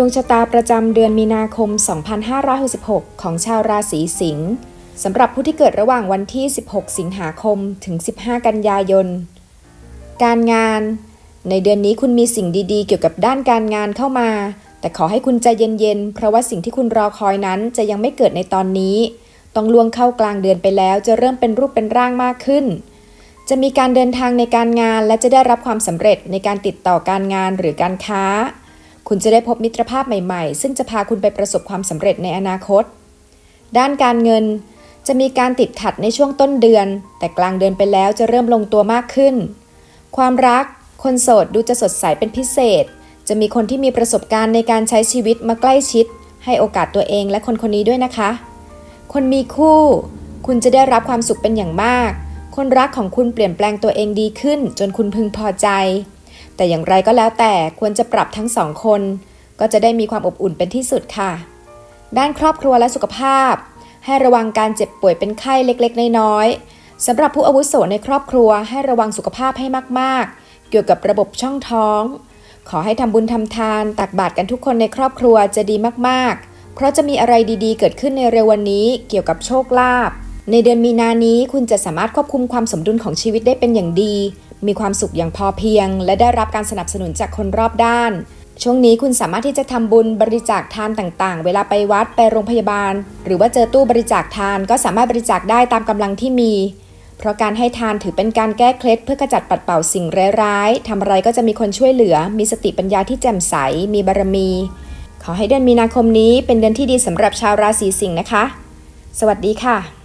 ดวงชะตาประจำเดือนมีนาคม 2566 ของชาวราศีสิงห์สำหรับผู้ที่เกิดระหว่างวันที่ 16 สิงหาคมถึง 15 กันยายน การงาน ในเดือนนี้คุณมีสิ่งดีๆ เกี่ยวกับด้านการงานเข้ามา แต่ขอให้คุณใจเย็นๆ เพราะว่าสิ่งที่คุณรอคอยนั้นจะยังไม่เกิดในตอนนี้ ต้องล่วงเข้ากลางเดือนไปแล้ว จะเริ่มเป็นรูปเป็นร่างมากขึ้น จะมีการเดินทางในการงานและจะได้รับความสำเร็จในการติดต่อการงานหรือการค้า คุณจะได้พบมิตรภาพใหม่ๆ ซึ่งจะพาคุณไปประสบความสำเร็จในอนาคต ด้านการเงิน จะมีการติดขัดในช่วงต้นเดือน แต่กลางเดือนไปแล้วจะเริ่มลงตัวมากขึ้น ความรัก คนโสดดูจะสดใสเป็นพิเศษ จะมีคนที่มีประสบการณ์ในการใช้ชีวิตมาใกล้ชิด ให้โอกาสตัวเองและคนคนนี้ด้วยนะคะ คนมีคู่ คุณจะได้รับความสุขเป็นอย่างมาก คนรักของคุณเปลี่ยนแปลงตัวเองดีขึ้น จนคุณพึงพอใจ แต่อย่างไรก็แล้วแต่ควรจะปรับทั้งสองคน ก็จะได้มีความอบอุ่นเป็นที่สุดค่ะ ด้านครอบครัวและสุขภาพ ให้ระวังการเจ็บป่วยเป็นไข้เล็กๆ น้อยๆสำหรับผู้อาวุโสในครอบครัวให้ระวังสุขภาพให้มากๆ เกี่ยวกับระบบช่องท้อง ขอให้ทำบุญทำทานตักบาตรกันทุกคนในครอบครัวจะดีมากๆ เพราะจะมีอะไรดีๆ เกิดขึ้นในเร็ววันนี้เกี่ยวกับโชคลาภในเดือนมีนานี้คุณจะสามารถควบคุมความสมดุลของชีวิตได้เป็นอย่างดี มีความสุขอย่างพอเพียง และได้รับการสนับสนุนจากคนรอบด้าน ช่วงนี้คุณสามารถที่จะทำบุญบริจาคทานต่างๆ เวลาไปวัดไปโรงพยาบาล หรือว่าเจอตู้บริจาคทานก็สามารถบริจาคได้ตามกำลังที่มี เพราะการให้ทานถือเป็นการแก้เคล็ดเพื่อขจัดปัดเป่าสิ่งร้ายๆทำอะไรก็จะมีคนช่วยเหลือ มีสติปัญญาที่แจ่มใส มีบารมี ขอให้เดือนมีนาคมนี้เป็นเดือนที่ดีสำหรับชาวราศีสิงห์นะคะ สวัสดีค่ะ